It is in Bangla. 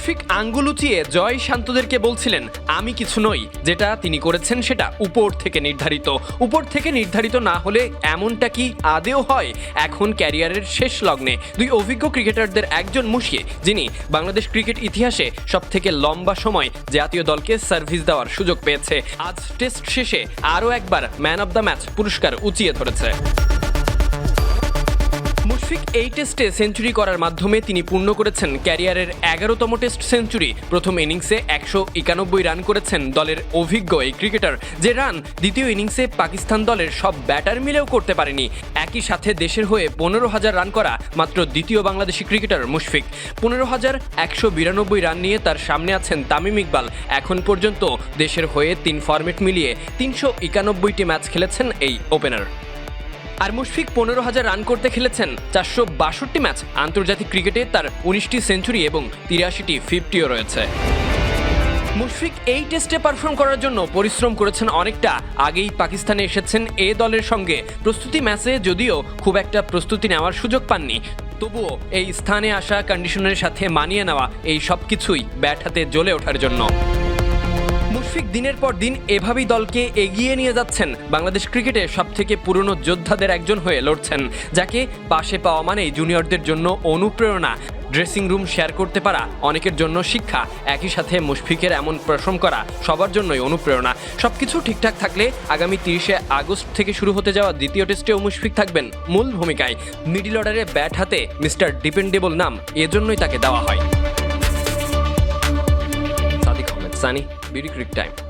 মুশফিক আঙ্গুল উঁচিয়ে জয় শান্তদেরকে বলছিলেন, আমি কিছু নই। যেটা তিনি করেছেন সেটা উপর থেকে নির্ধারিত। উপর থেকে নির্ধারিত না হলে এমনটা কি আদেও হয়? এখন ক্যারিয়ারের শেষ লগ্নে দুই অভিজ্ঞ ক্রিকেটারদের একজন মুশিয়ে, যিনি বাংলাদেশ ক্রিকেট ইতিহাসে সব থেকে লম্বা সময় জাতীয় দলকে সার্ভিস দেওয়ার সুযোগ পেয়েছে। আজ টেস্ট শেষে আরও একবার ম্যান অব দ্য ম্যাচ পুরস্কার উঁচিয়ে ধরেছে। মুশফিক এই টেস্টে সেঞ্চুরি করার মাধ্যমে তিনি পূর্ণ করেছেন ক্যারিয়ারের এগারোতম টেস্ট সেঞ্চুরি। প্রথম ইনিংসে একশো একানব্বই রান করেছেন দলের অভিজ্ঞ এই ক্রিকেটার, যে রান দ্বিতীয় ইনিংসে পাকিস্তান দলের সব ব্যাটার মিলেও করতে পারেনি। একই সাথে দেশের হয়ে পনেরো হাজার রান করা মাত্র দ্বিতীয় বাংলাদেশি ক্রিকেটার মুশফিক। পনেরো হাজার একশো বিরানব্বই রান নিয়ে তার সামনে আছেন তামিম ইকবাল। এখন পর্যন্ত দেশের হয়ে তিন ফরম্যাট মিলিয়ে তিনশো একানব্বইটি ম্যাচ খেলেছেন এই ওপেনার। আর মুশফিক পনেরো হাজার রান করতে খেলেছেন চারশো বাষট্টি ম্যাচ। আন্তর্জাতিক ক্রিকেটে তার উনিশটি সেঞ্চুরি এবং তিরাশিটি ফিফটিও রয়েছে। মুশফিক এই টেস্টে পারফর্ম করার জন্য পরিশ্রম করেছেন অনেকটা। আগেই পাকিস্তানে এসেছেন এ দলের সঙ্গে। প্রস্তুতি ম্যাচে যদিও খুব একটা প্রস্তুতি নেওয়ার সুযোগ পাননি, তবুও এই স্থানে আসা কন্ডিশনের সাথে মানিয়ে নেওয়া এই সব কিছুই ব্যাট হাতে জ্বলে ওঠার জন্য। মুশফিক দিনের পর দিন এভাবেই দলকে এগিয়ে নিয়ে যাচ্ছেন। বাংলাদেশ ক্রিকেটে সব থেকে পুরনো যোদ্ধাদের একজন হয়ে লড়ছেন, যাকে পাশে পাওয়া মানেই জুনিয়রদের জন্য অনুপ্রেরণা। ড্রেসিং রুম শেয়ার করতে পারা অনেকের জন্য শিক্ষা, একই সাথে মুশফিকের এমন পরিশ্রম করা সবার জন্যই অনুপ্রেরণা। সবকিছু ঠিকঠাক থাকলে আগামী তিরিশে আগস্ট থেকে শুরু হতে যাওয়া দ্বিতীয় টেস্টেও মুশফিক থাকবেন মূল ভূমিকায়। মিডিল অর্ডারে ব্যাট হাতে মিস্টার ডিপেন্ডেবল নাম, এজন্যই তাকে দেওয়া হয়। সানি। Beauty Creek time.